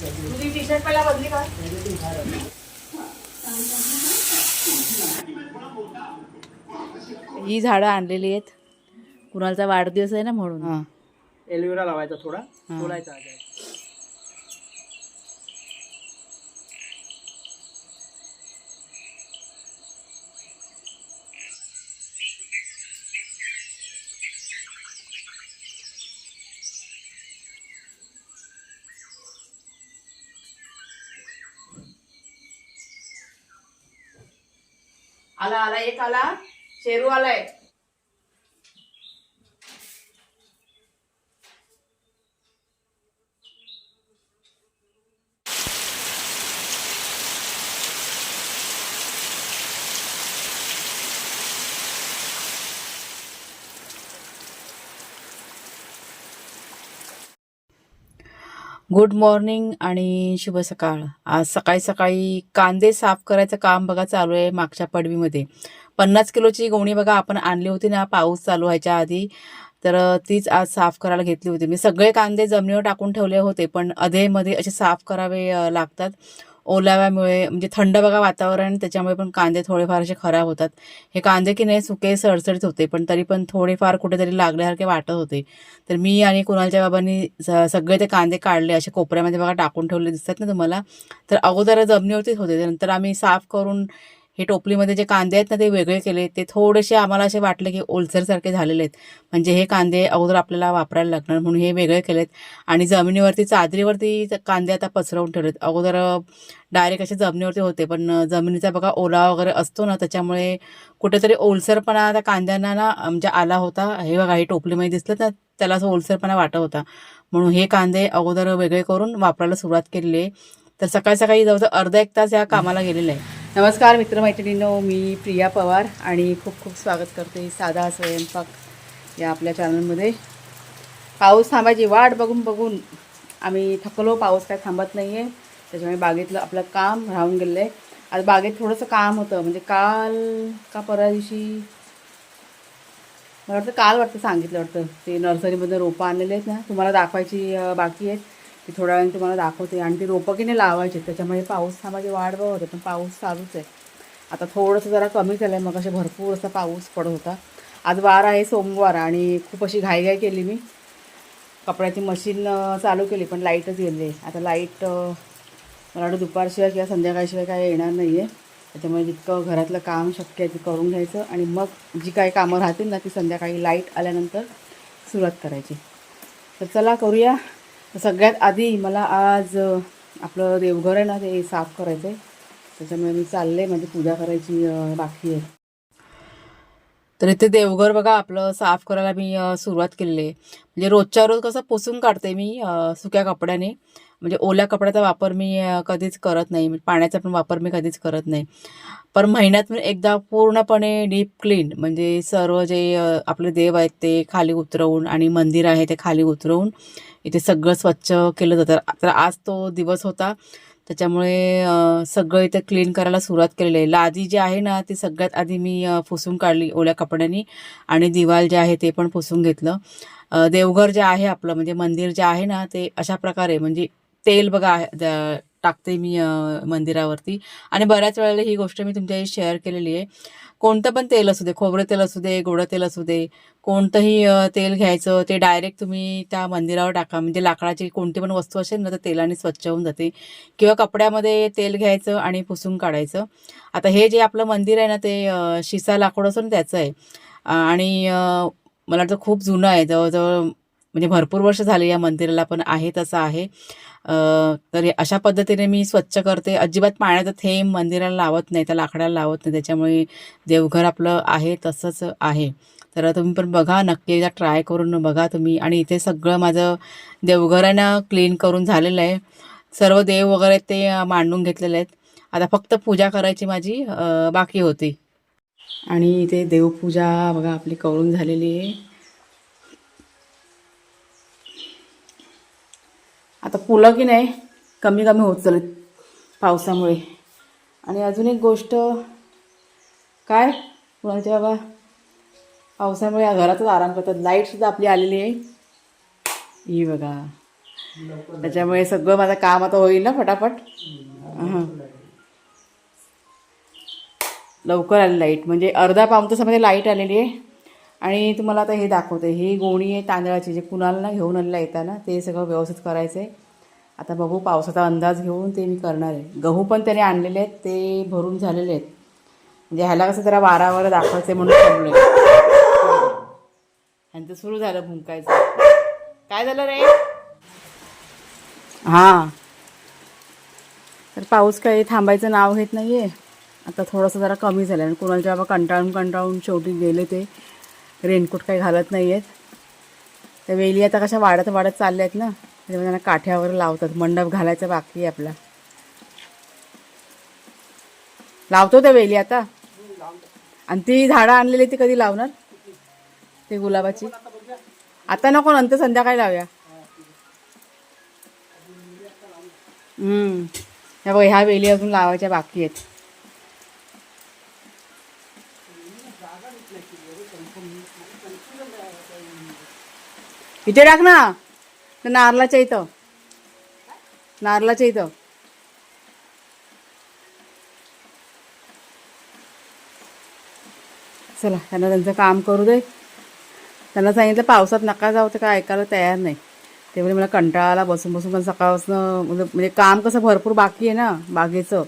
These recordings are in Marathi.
तुझी टी शर्ट पहिला बदली का? ही झाडं आणलेली आहेत. कुणालचा वाढदिवस आहे ना म्हणून. हां. एलवेरा लावायचा थोडा हा. सोलायचा आधी. आला आला एक आला शेरू आलाय गुड मॉर्निंग आणि शुभ सकाळ. आज सकाळी सकाळी कांदे साफ करायचं काम बघा चालू आहे मागच्या पडवीमध्ये. पन्नास किलोची गोणी बघा आपण आणली होती ना पाऊस चालू व्हायच्या आधी. तर तीच आज साफ करायला घेतली होती. मी सगळे कांदे जमिनीवर टाकून ठेवले होते पण अधेमध्ये असे साफ करावे लागतात. ओलाव्यामुळे म्हणजे थंड बघा वातावरण त्याच्यामुळे पण कांदे थोडेफार असे खराब होतात. हे कांदे की नाही सुके सडसडीत होते पण तरी पण थोडेफार कुठेतरी लागल्यासारखे वाटत होते. तर मी आणि कुणालच्या बाबांनी स- सगळे ते कांदे काढले असे कोपऱ्यामध्ये बघा टाकून ठेवले दिसतात ना तुम्हाला. तर अगोदर जमिनीवरतीच होते नंतर आम्ही साफ करून हे टोपलीमध्ये जे कांदे आहेत ना ते वेगळे केले. ते थोडेसे आम्हाला असे वाटले की ओलसरसारखे झालेले आहेत. म्हणजे हे कांदे अगोदर आपल्याला वापरायला लागणार म्हणून हे वेगळे केलेत. आणि जमिनीवरती चादरीवरती कांदे आता पसरवून ठेवलेत. अगोदर डायरेक्ट असे जमिनीवरती होते पण जमिनीचा बघा ओला वगैरे असतो ना त्याच्यामुळे कुठेतरी ओलसरपणा त्या कांद्यांना ना म्हणजे आला होता. हे बघा हे टोपलीमध्ये दिसलं तर त्याला असं ओलसरपणा वाटत होता. म्हणून हे कांदे अगोदर वेगळे करून वापरायला सुरुवात केलेली आहे. तर सकाळी सकाळी जवळजवळ अर्धा एक तास या कामाला गेलेलं आहे. नमस्कार मित्रमैत्रिणींनो. मी प्रिया पवार आणि खूप खूप स्वागत करते साधा स्वयंपाक या आपल्या चॅनलमध्ये. पाऊस थांबायची वाट बघून बघून आम्ही थकलो. पाऊस काय थांबत नाही आहे त्याच्यामुळे बागेतलं आपलं काम राहून गेलं आहे आज बागेत थोडंसं काम होतं. म्हणजे काल का परवा दिवशी? मला वाटतं काल वाटतं सांगितलं वाटतं. ते नर्सरीमधून रोपं आणलेले आहेत ना. तुम्हाला दाखवायची बाकी आहेत. ती थोड्या वेळाने तुम्हाला दाखवते. आणि ती रोपं की नाही लावायची. त्याच्यामुळे पाऊस थांबायची वाट बघत होते पण पाऊस चालूच आहे. आता थोडंसं जरा कमी झालं आहे मग असे भरपूर असा पाऊस पडत होता. आज वार आहे सोमवार आणि खूप अशी घाईघाई केली मी. कपड्याची मशीन चालू केली पण लाईटच गेली आहे आता लाइट मला वाटतं दुपारशिवाय किंवा संध्याकाळशिवाय काय येणार नाही आहे त्याच्यामुळे जितकं घरातलं काम शक्य आहे ते करून घ्यायचं. आणि मग जी काही कामं राहतील ना ती संध्याकाळी लाइट आल्यानंतर सुरुवात करायची. तर चला करूया. सगळ्यात आधी मला आज आपलं देवघर आहे ना ते साफ करायचं आहे त्याच्यामुळे मी चालले म्हणजे पूजा करायची बाकी आहे. तर इथे देवघर बघा आपलं साफ करायला मी सुरुवात केलेली आहे. म्हणजे रोजच्या रोज कसं पुसून काढते मी सुक्या कपड्याने. म्हणजे ओल्या कपड्याचा वापर मी कधीच करत नाही. म्हणजे पाण्याचा पण वापर मी कधीच करत नाही. पण महिन्यातून एकदा पूर्णपणे डीप क्लीन म्हणजे सर्व जे आपले देव आहेत ते खाली उतरवून आणि मंदिर आहे ते खाली उतरवून इथे सगळं स्वच्छ केलं जातं. तर आज तो दिवस होता. त्याच्यामुळे सगळं इथे क्लीन करायला सुरुवात केलेली आहे. लादी जी आहे ना ती सगळ्यात आधी मी पुसून काढली ओल्या कपड्यांनी आणि दिवाल जे आहे ते पण पुसून घेतलं. देवघर जे आहे आपलं म्हणजे मंदिर जे आहे ना ते अशा प्रकारे म्हणजे तेल बघा आहे, द- टाकते मी मंदिरावरती. आणि बऱ्याच वेळेला ही गोष्ट मी तुमच्याशी शेअर केलेली आहे. कोणतं पण तेल असू दे खोबरं तेल असू दे गोडं तेल असू दे कोणतंही तेल घ्यायचं ते डायरेक्ट तुम्ही त्या मंदिरावर टाका. म्हणजे लाकडाची कोणती पण वस्तू असेल ना तर तेलाने स्वच्छ होऊन जाते. किंवा कपड्यामध्ये तेल घ्यायचं आणि पुसून काढायचं. आता हे जे आपलं मंदिर आहे ना ते शिसा लाकूड असून त्याचं आहे. आणि मला वाटतं खूप जुनं आहे. जवळजवळ म्हणजे भरपूर वर्ष झाले या मंदिराला पण आहे तसं आहे. तर अशा पद्धतीने मी स्वच्छ करते. अजिबात पाण्याचा थेंब मंदिराला लावत नाही त्या लाकडाला लावत नाही. त्याच्यामुळे देवघर आपलं आहे तसंच आहे. तर तुम्ही पण बघा नक्की एकदा ट्राय करून बघा तुम्ही. आणि इथे सगळं माझं देवघरानं क्लीन करून झालेलं आहे. सर्व देव वगैरे ते मांडून घेतलेले आहेत. आता फक्त पूजा करायची माझी बाकी होती. आणि इथे देवपूजा बघा आपली करून झालेली आहे. आता पुलं की नाही कमी कमी होत चालत पावसामुळे. आणि अजून एक गोष्ट काय? कुणाच्या बाबा पावसामुळे या घरातच आराम करतात. लाईटसुद्धा आपली आलेली आहे. ही बघा. त्याच्यामुळे सगळं माझं काम आता होईल ना फटाफट? हां लवकर आली लाइट म्हणजे अर्धा पाऊन तासामध्ये लाइट आलेली आहे. आणि तुम्हाला आता हे दाखवते ही गोणी आहे तांदळाची जे कुणाला ना घेऊन आणला येताना ते सगळं व्यवस्थित करायचं आहे. आता बघू पावसाचा अंदाज घेऊन ते मी करणार आहे. गहू पण त्याने आणलेले आहेत ते भरून झालेले आहेत. म्हणजे ह्याला कसं जरा वारावर दाखवायचं आहे म्हणून थांबलोय. ह्यांचं सुरू झालं भुंकायचं. काय झालं रे? हां. तर पाऊस काही थांबायचं नाव घेत नाही आहे आता थोडंसं जरा कमी झालं आणि कुणाला बाबा कंटाळून कंटाळून शेवटी गेले ते. रेनकोट काही घालत नाही आहेत त्या वेली आता कशा वाढत वाढत चालल्या आहेत ना. त्याच्यामुळे त्यांना काठ्यावर लावतात. मंडप घालायचा बाकी आहे आपला. लावतो त्या वेली आता. आणि ती झाडं आणलेली ती कधी लावणार? ते गुलाबाची. आता नको नंतर संध्याकाळी लावूया. हम्म. ह्या ह्या वेली अजून लावायच्या बाकी आहेत. इथे टाक ना. नारलाच्या इथं. नारलाच्या इथं. चला त्यांना त्यांचं काम करू दे. त्यांना सांगितलं पावसात नका जाऊ ते काय ऐकायला तयार नाही. ते म्हणजे मला कंटाळाला बसून बसून पण सकाळपासून म्हणजे-, म्हणजे काम कसं भरपूर बाकी आहे ना बागेचं.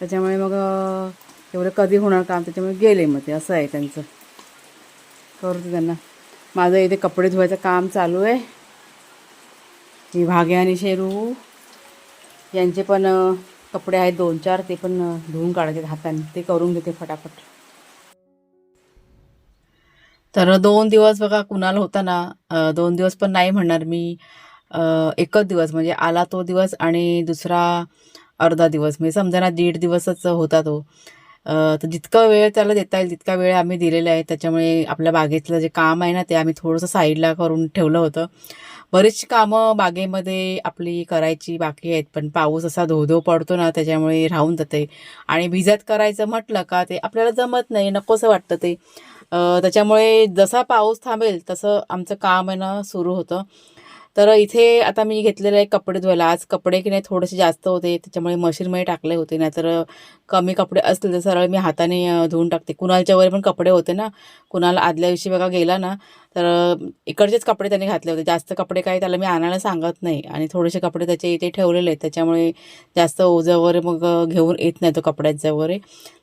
त्याच्यामुळे मग एवढं कधी होणार काम? त्याच्यामुळे गेले मग ते असं आहे त्यांचं. करू दे त्यांना. माझं इथे कपडे धुवायचं काम चालू आहे. ही भाग्या आणि शेरू यांचे पण कपडे आहेत दोन चार ते पण धुवून काढायचे हाताने. ते करून घेते फटाफट. तर दोन दिवस बघा कुणाल होता ना दोन दिवस पण नाही म्हणणार मी. एकच दिवस म्हणजे आला तो दिवस आणि दुसरा अर्धा दिवस. म्हणजे समजा ना दीड दिवसच होता तो. तर जितका वेळ त्याला देता येईल तितका वेळ आम्ही दिलेला आहे. त्याच्यामुळे आपल्या बागेतलं जे काम आहे ना ते आम्ही थोडंसं साईडला करून ठेवलं होतं. बरीचशी कामं बागेमध्ये आपली करायची बाकी आहेत पण पाऊस असा धो धो पडतो ना त्याच्यामुळे राहून जाते. आणि भिजत करायचं म्हटलं का ते आपल्याला जमत नाही नकोसं वाटतं ते. त्याच्यामुळे जसा पाऊस थांबेल तसं आमचं काम आहे ना सुरू होतं. तर इथे आता मी घेतलेले आहे कपडे धुवायला. आज कपडे की नाही थोडेसे जास्त होते त्याच्यामुळे मशीनमध्ये टाकले होते. नाहीतर कमी कपडे असतील तर सरळ मी हाताने धुवून टाकते. कुणालच्या वगैरे पण कपडे होते ना. कुणाला आदल्या दिवशी बघा गेला ना तर इकडचेच कपडे त्याने घातले होते. जास्त कपडे काही त्याला मी आणायला सांगत नाही. आणि थोडेसे कपडे त्याचे इथे ठेवलेले आहेत. त्याच्यामुळे जास्त ओझं वगैरे मग घेऊन येत नाही तो कपड्यांचं वगैरे.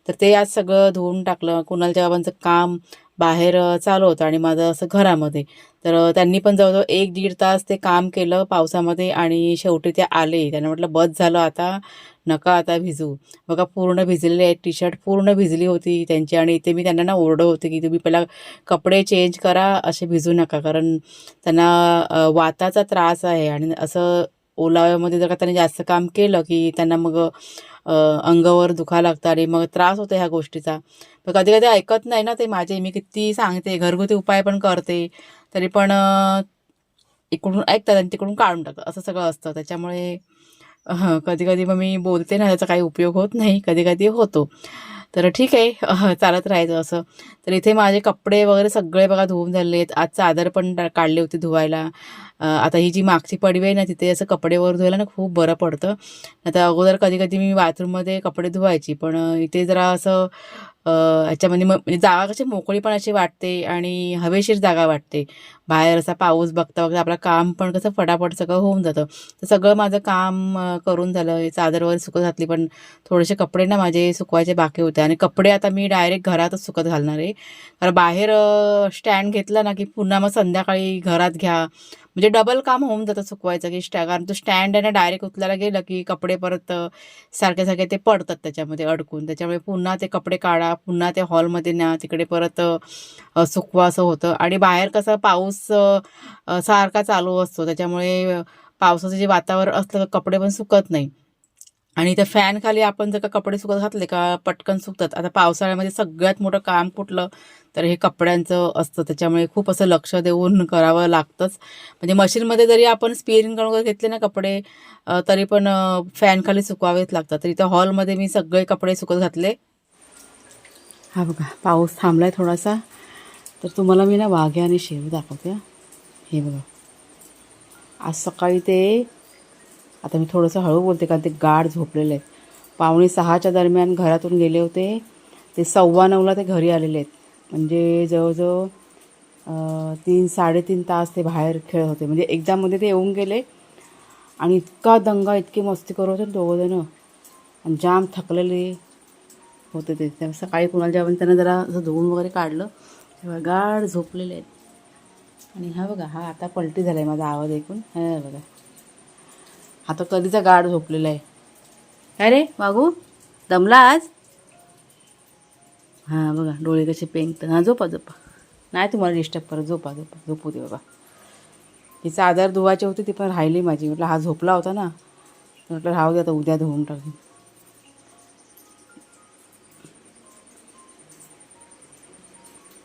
तर ते आज सगळं धुवून टाकलं. कुणालच्या बाबांचं काम बाहेर चालू होतं आणि माझं असं घरामध्ये. तर त्यांनी पण जवळजवळ एक दीड तास ते काम केलं पावसामध्ये आणि शेवटी ते आले. त्यांना म्हटलं बस झालं आता नका आता भिजू. बघा पूर्ण भिजलेले आहेत टी शर्ट पूर्ण भिजली होती त्यांची आणि इथे मी त्यांना ना ओरडं होते की तुम्ही पहिला कपडे चेंज करा असे भिजू नका. कारण त्यांना वाताचा त्रास आहे आणि असं ओलाव्यामध्ये जर का त्यांनी जास्त काम केलं की त्यांना मग अंगावर दुखा लागतं आणि मग त्रास होतो ह्या गोष्टीचा. पण कधी कधी ऐकत नाही ना ते माझे. मी किती सांगते घरगुती उपाय पण करते तरी पण इकडून ऐकतात आणि तिकडून काढून टाकतात. असं सगळं असतं. त्याच्यामुळे कधी कधी मग मी बोलते ना त्याचा काही उपयोग होत नाही. कधी कधी होतो. तर ठीक आहे. चालत राहायचं असं. तर इथे माझे कपडे वगैरे सगळे बघा धुवून झाले आहेत. आज चादर पण काढली होती धुवायला. आता ही जी मागची पडवी आहे ना तिथे असं कपडे वर धुवायला ना खूप बरं पडतं. आता अगोदर कधी कधी मी बाथरूममध्ये कपडे धुवायची पण इथे जरा असं ह्याच्यामध्ये मग म्हणजे जागा कशी मोकळी पण अशी वाटते आणि हवेशीर जागा वाटते. बाहेर असा पाऊस बघता बघता आपलं काम पण कसं फटाफट सगळं होऊन जातं. तर सगळं माझं काम करून झालं. चादर वगैरे सुकत घातली पण थोडेसे कपडे ना माझे सुकवायचे बाकी होते. आणि कपडे आता मी डायरेक्ट घरातच सुकत घालणार आहे. कारण बाहेर स्टँड घेतला ना की पुन्हा मग संध्याकाळी घरात घ्या. म्हणजे डबल काम होऊन जातं सुकवायचं की स्टॅ कारण तो स्टँड आहे ना डायरेक्ट उचलायला गेलं की कपडे परत सारखे सारखे ते पडतात त्याच्यामध्ये अडकून. त्याच्यामुळे पुन्हा ते कपडे काढा पुन्हा ते हॉलमध्ये न्या तिकडे परत सुकवा असं होतं. आणि बाहेर कसं पाऊस सारखा चालू असतो. त्याच्यामुळे पावसाचं जे वातावरण असलं तर कपडे पण सुकत नाही. आणि त्या फॅन खाली आपण जर का कपडे सुकत घातले का पटकन सुकतात आता पावसाळ्यामध्ये सगळ्यात मोठं काम कुठलं? तर हे कपड्यांचं असतं. त्याच्यामुळे खूप असं लक्ष देऊन करावं लागतंच. म्हणजे मशीनमध्ये जरी आपण स्पिअरिंग करून वगैरे घेतले ना कपडे तरी पण फॅनखाली सुकवावेच लागतात. तर इथं हॉलमध्ये मी सगळे कपडे सुकत घातले. हा बघा पाऊस थांबलाय थोडासा. तर तुम्हाला मी ना वाघ्या आणि शेव दाखवते हे बघा. आज सकाळी ते आता मी थोडंसं हळू बोलते कारण ते गाढ झोपलेले आहेत. पावणे सहाच्या दरम्यान घरातून गेले होते. ते सव्वा नऊला ते घरी आलेले आहेत. म्हणजे जवळजवळ तीन साडेतीन तास ते बाहेर खेळत होते. म्हणजे एकदामध्ये ते येऊन गेले आणि इतका दंगा इतकी मस्ती करत होते दोघंजणं. आणि जाम थकलेले होते ते. त्या सकाळी कुणाला जेव्हा त्यांना जरा असं धुवून वगैरे काढलं. तेव्हा गाढ झोपलेले आहेत. आणि हा बघा हा आता पलटी झाला आहे माझा आवाज ऐकून. हा बघा. हा तर कधीचा गाढ झोपलेला आहे. काय रे? मागू दमला आज? हां बघा डोळे कसे पेंगतात हां झोपा झोपा. नाही तुम्हाला डिस्टर्ब करत झोपा झोपा. झोपू दे बाबा. ही चादर धुवायची होती ती पण राहिली माझी. म्हटलं हा झोपला होता ना. म्हटलं राहू दे आता उद्या धुवून टाकेन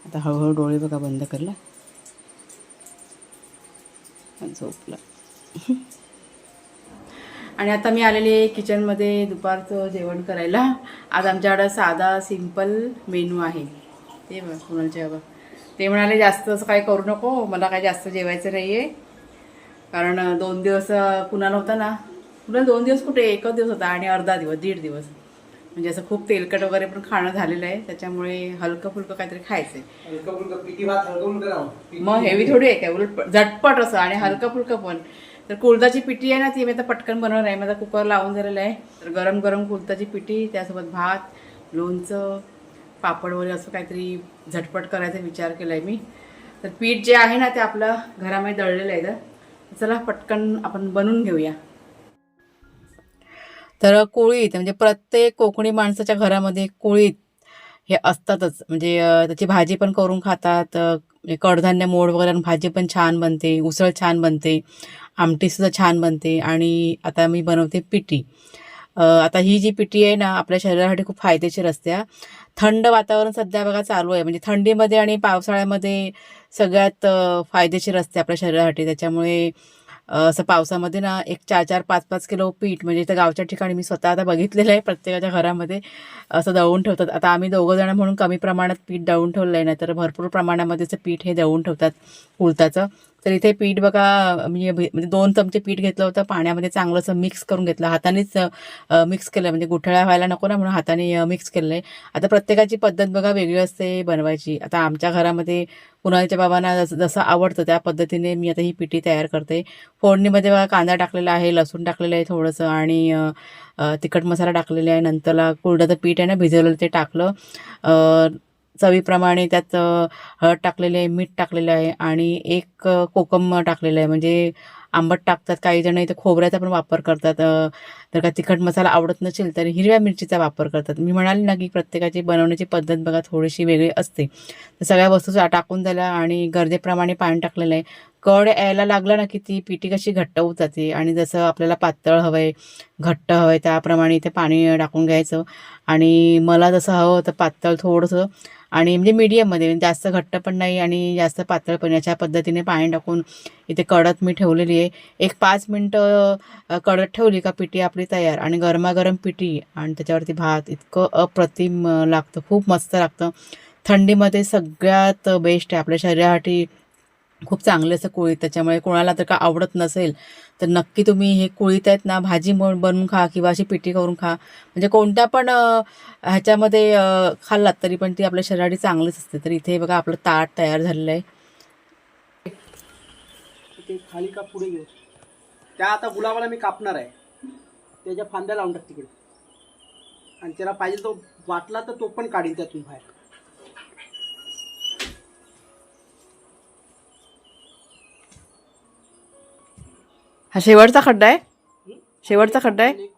आता हळूहळू डोळे बघा बंद करला. झोपला. आणि आता मी आलेले आहे किचनमध्ये दुपारचं जेवण करायला. आज आमच्याकडं साधा सिंपल मेनू आहे. ते बघ कुणालच्या बघ ते म्हणाले जास्त असं काही करू नको मला काही जास्त जेवायचं नाही आहे कारण दोन दिवस कुणाला होता ना कुणाला दोन दिवस कुठे एकच दिवस होता आणि अर्धा दिवस दीड दिवस. म्हणजे असं खूप तेलकट वगैरे पण खाणं झालेलं आहे त्याच्यामुळे हलकं फुलकं काहीतरी खायचं मग हेवी थोडी आहे काय? उलट झटपट असं आणि हलकं फुलकं पण. तर कुळदाची पिठी आहे ना ती मी आता पटकन बनवणार आहे. माझा कुकर लावून झालेला आहे. तर गरम गरम कुळदाची पिठी त्यासोबत भात लोणचं पापड वगैरे असं काहीतरी झटपट करायचा विचार केला आहे मी. तर पीठ जे आहे ना ते आपलं घरामध्ये दळलेलं आहे तर चला पटकन आपण बनवून घेऊया. तर कोळीत म्हणजे प्रत्येक कोकणी माणसाच्या घरामध्ये कोळीत हे असतातच. म्हणजे त्याची भाजी पण करून खातात कडधान्य मोड वगैरे भाजी पण छान बनते उसळ छान बनते आमटीसुद्धा छान बनते आणि आता मी बनवते पिठी. आता ही जी पिठी आहे ना आपल्या शरीरासाठी खूप फायदेशीर असते थंड वातावरण सध्या बघा चालू आहे म्हणजे थंडीमध्ये आणि पावसाळ्यामध्ये सगळ्यात फायदेशीर असते आपल्या शरीरासाठी त्याच्यामुळे असं पावसामध्ये ना एक चार चार पाच पाच किलो पीठ म्हणजे इथं गावच्या ठिकाणी मी स्वतः आता बघितलेलं आहे प्रत्येकाच्या घरामध्ये असं दळून ठेवतात. आता आम्ही दोघं जण म्हणून कमी प्रमाणात पीठ दळून ठेवलं आहे नाही तर भरपूर प्रमाणामध्ये असं पीठ हे दळून ठेवतात उलताचं तर इथे पीठ बघा म्हणजे भे- म्हणजे दोन चमचे पीठ घेतलं होतं पाण्यामध्ये चांगलं असं मिक्स करून घेतलं. हातानेच मिक्स केलं. म्हणजे गुठळ्या व्हायला नको ना म्हणून हाताने मिक्स केलं आहे आता प्रत्येकाची पद्धत बघा वेगळी असते बनवायची. आता आमच्या घरामध्ये कुणालच्या बाबांना जसं जसं आवडतं त्या पद्धतीने मी आता ही पिठी तयार करते. फोडणीमध्ये बघा कांदा टाकलेला आहे लसूण टाकलेलं आहे थोडंसं आणि तिखट मसाला टाकलेला आहे. नंतरला कुरडाचं पीठ आहे ना भिजवलेलं ते टाकलं. चवीप्रमाणे त्यात हळद टाकलेली आहे मीठ टाकलेलं आहे आणि एक कोकम टाकलेलं आहे. म्हणजे आंबट टाकतात काही जण इथं खोबऱ्याचा पण वापर करतात जर का तिखट मसाला आवडत नसेल तर हिरव्या मिरचीचा वापर करतात. मी म्हणाले ना की प्रत्येकाची बनवण्याची पद्धत बघा थोडीशी वेगळी असते. तर सगळ्या वस्तू टाकून झाल्या आणि गरजेप्रमाणे पाणी टाकलेलं आहे. कड यायला लागलं ना की ती पिठी कशी घट्ट होत जाते आणि जसं आपल्याला पातळ हवं आहे घट्ट हवं आहे त्याप्रमाणे इथे पाणी टाकून घ्यायचं. आणि मला जसं हवं होतं पातळ थोडंसं आणि म्हणजे मीडियममध्ये म्हणजे जास्त घट्ट पण नाही आणि जास्त पातळ पण याच्या पद्धतीने पाणी टाकून इथे कडत मी ठेवलेली आहे. एक पाच मिनटं कडत ठेवली का पिठी आपली तयार आणि गरमागरम पिठी आणि त्याच्यावरती भात इतकं अप्रतिम लागतं. खूप मस्त लागतं. थंडीमध्ये सगळ्यात बेस्ट आहे. आपल्या शरीरासाठी खूप चांगलं असं कुळीत त्याच्यामुळे कोणाला तर का आवडत नसेल तर नक्की तुम्ही हे कुळीत आहेत ना भाजी म्हणून बनवून खा किंवा अशी पिठी करून खा. म्हणजे कोणत्या पण ह्याच्यामध्ये खाल्लात तरी पण ती आपल्या शरीरासाठी चांगलीच असते. तर इथे बघा आपलं ताट तयार झालेलं आहे. ते खाली का पुढे घेऊ? त्या आता गुलाबाला मी कापणार आहे. त्याच्या फांद्या लावून टाक तिकडे. आणि त्याला पाहिजे तो वाटला तर तो पण काढीन त्यातून बाहेर. हा शेवटचा खड्डा आहे. शेवटचा खड्डा आहे.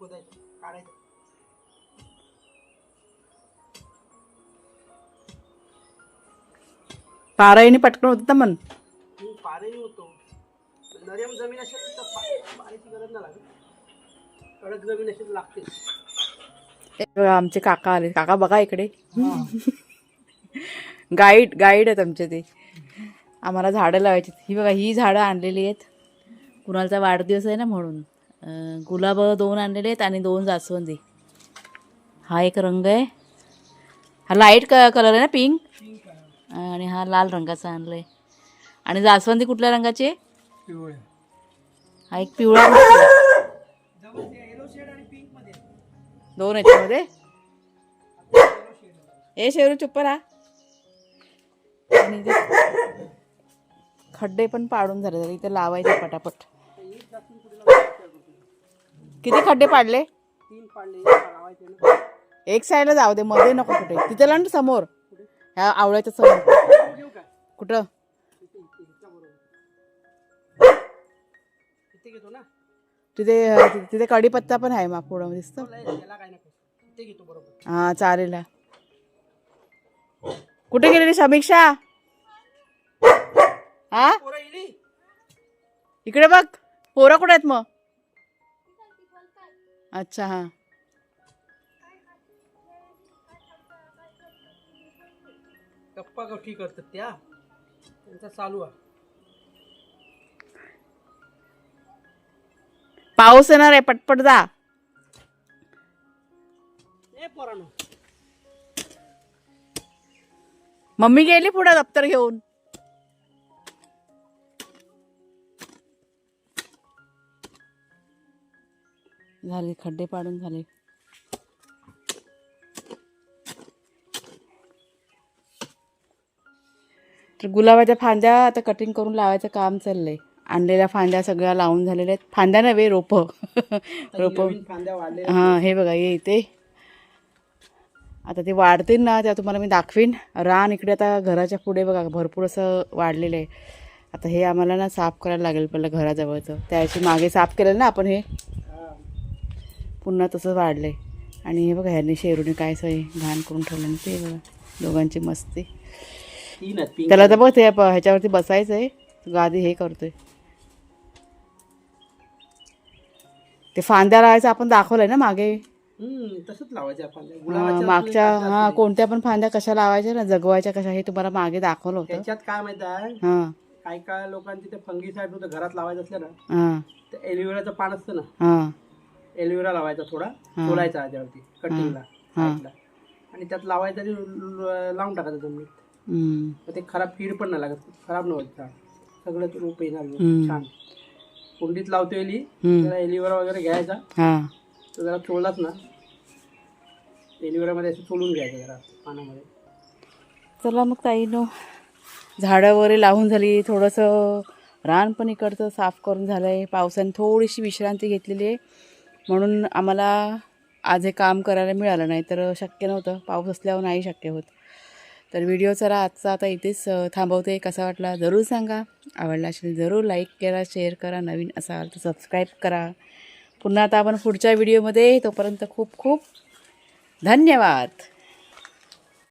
पाराईने पटकन होत ना मन पारही होतो नरम जमीन असेल तर पाण्याची गरज नाही कडक जमीन असेल तर लागते हे बघा आमचे काका आले. काका बघा इकडे. गाईड गाईड आहेत आमचे ते. आम्हाला झाडं लावायची ही बघा ही झाडं आणलेली आहेत. कुणालचा वाढदिवस आहे ना म्हणून. गुलाब दोन आणलेले आहेत आणि दोन जास्वंदी. हा एक रंग आहे. हा लाइट क कलर आहे ना पिंक आणि हा लाल रंगाचा आणलाय. आणि जास्वंदी कुठल्या रंगाची आहे? पिवळे. हा एक पिवळा आहे. दोन याच्यामध्ये ए शेरू चुप्प राहा. आणि खड्डे पण पाडून झाले तर इथे लावायचे पटापट. किती खड्डे पाडले? तीन पाडले लावायचे ना. एक साईडला जाऊ दे मध्ये नको कुठे. तिथे ना समोर. ह्या आवळ्याच्या समोर. कुठं इथे इथे इथच्या बरोबर इथे घेतो ना. तिथे अं, तिथे कढीपत्ता पण आहे मग पुढं दिसतं? लय- याला काय नको. इथे घेतो बरोबर. हा चालेल. हा. कुठे गेलेली समीक्षा? हा? पोरं इकडे बघ. पोरं कुठे आहेत मग? अच्छा हा. गप्पा गप्पी करतात त्या. त्यांचा चालू आहे. पाऊस येणार आहे पटपट जा. ए पोरानो. मम्मी गेली पुढे दप्तर घेऊन? झाले खड्डे पाडून झाले. तर गुलाबाच्या फांद्या आता कटिंग करून लावायचं काम चाललंय. आणलेल्या फांद्या सगळ्या लावून झालेल्या आहेत. फांद्या नव्हे रोप. रोप. हां हे बघा ये इथे. आता ते वाढतील ना त्या तुम्हाला मी दाखवीन. रान इकडे आता घराच्या पुढे बघा भरपूर असं वाढलेलं आहे. आता हे आम्हाला ना साफ करायला लागेल पहिलं घराजवळचं. त्याची मागे साफ केलं ना आपण हे. पुन्हा तसं वाढलं आहे आणि हे बघा ह्यांनी शेरूने काय सोय घाण करून ठेवलं ना ते बघा दोघांची मस्ती. त्याला तर बघ ते ह्याच्यावरती बसायचं आहे गादी हे करतोय. ते फांद्या लावायचं आपण दाखवलंय ना मागे? तसंच लावायचे आपण. गुलाबाच्या मागच्या हा कोणत्या पण फांद्या कशा लावायच्या ना जगवायच्या कशा हे तुम्हाला मागे दाखवलं होतं. त्याच्यात काय माहीत आहे? हा. काय काय लोकांची ते फंगी साईड होतं घरात लावायचं असलं ना हा. एलिव्हेराचं पान असतं ना एलिव्हेरा लावायचा थोडा सोलायचा त्याच्यावरती कटिंगला हा. साईडला आणि त्यात लावायचं लावून टाकायचं जमिनीत. मग ते खराब कीड पण नाही लागत खराब नाही होत झाड. सगळं ते रोप येणार. छान. कुंडीत लावतो एली. त्याला एलिव्हेरा वगैरे घ्यायचा. तो जरा चोळलाच ना. एलिव्हेरामध्ये असं चोळून घ्यायचं जरा पानामध्ये. चला मग ताईनो झाडं वगैरे लावून झाली थोडंसं रान पण इकडचं साफ करून झालं आहे पावसाने थोडीशी विश्रांती घेतलेली आहे. म्हणून आम्हाला आज हे काम करायला मिळालं नाही तर शक्य नव्हतं. पाऊस असल्यावर नाही शक्य होत. तर व्हिडिओ चला आजचा आता इथेच थांबवते. कसा वाटला जरूर सांगा. आवडला असेल जरूर लाईक करा शेअर करा. नवीन असाल तर सबस्क्राईब करा. पुन्हा आता आपण पुढच्या व्हिडिओमध्ये तोपर्यंत खूप खूप धन्यवाद.